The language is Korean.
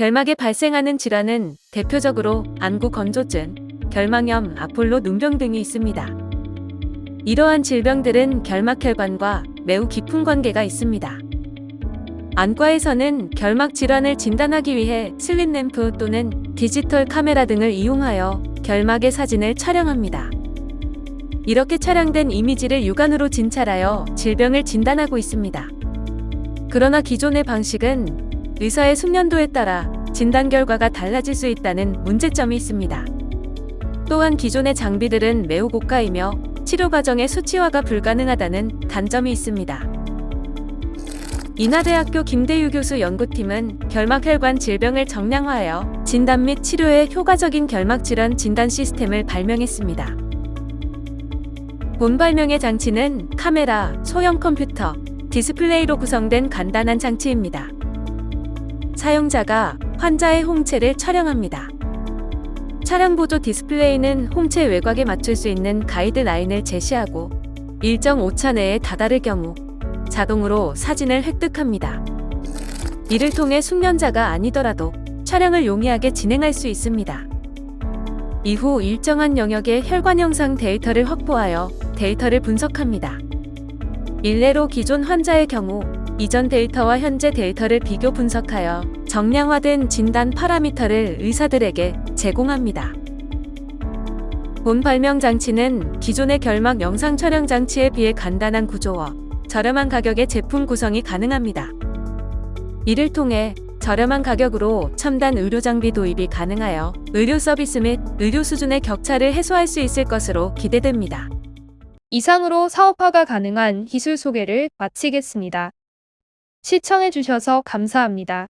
결막에 발생하는 질환은 대표적으로 안구 건조증, 결막염, 아폴로 눈병 등이 있습니다. 이러한 질병들은 결막 혈관과 매우 깊은 관계가 있습니다. 안과에서는 결막 질환을 진단하기 위해 슬립 램프 또는 디지털 카메라 등을 이용하여 결막의 사진을 촬영합니다. 이렇게 촬영된 이미지를 육안으로 진찰하여 질병을 진단하고 있습니다. 그러나 기존의 방식은 의사의 숙련도에 따라 진단 결과가 달라질 수 있다는 문제점이 있습니다. 또한 기존의 장비들은 매우 고가이며 치료 과정의 수치화가 불가능하다는 단점이 있습니다. 인하대학교 김대유 교수 연구팀은 결막혈관 질병을 정량화하여 진단 및 치료에 효과적인 결막질환 진단 시스템을 발명했습니다. 본 발명의 장치는 카메라, 소형 컴퓨터, 디스플레이로 구성된 간단한 장치입니다. 사용자가 환자의 홍채를 촬영합니다. 차량 보조 디스플레이는 홍채 외곽에 맞출 수 있는 가이드라인을 제시하고 일정 오차 내에 다다를 경우 자동으로 사진을 획득합니다. 이를 통해 숙련자가 아니더라도 촬영을 용이하게 진행할 수 있습니다. 이후 일정한 영역의 혈관 영상 데이터를 확보하여 데이터를 분석합니다. 일례로 기존 환자의 경우 이전 데이터와 현재 데이터를 비교 분석하여 정량화된 진단 파라미터를 의사들에게 제공합니다. 본 발명 장치는 기존의 결막 영상 촬영 장치에 비해 간단한 구조와 저렴한 가격의 제품 구성이 가능합니다. 이를 통해 저렴한 가격으로 첨단 의료 장비 도입이 가능하여 의료 서비스 및 의료 수준의 격차를 해소할 수 있을 것으로 기대됩니다. 이상으로 사업화가 가능한 기술 소개를 마치겠습니다. 시청해주셔서 감사합니다.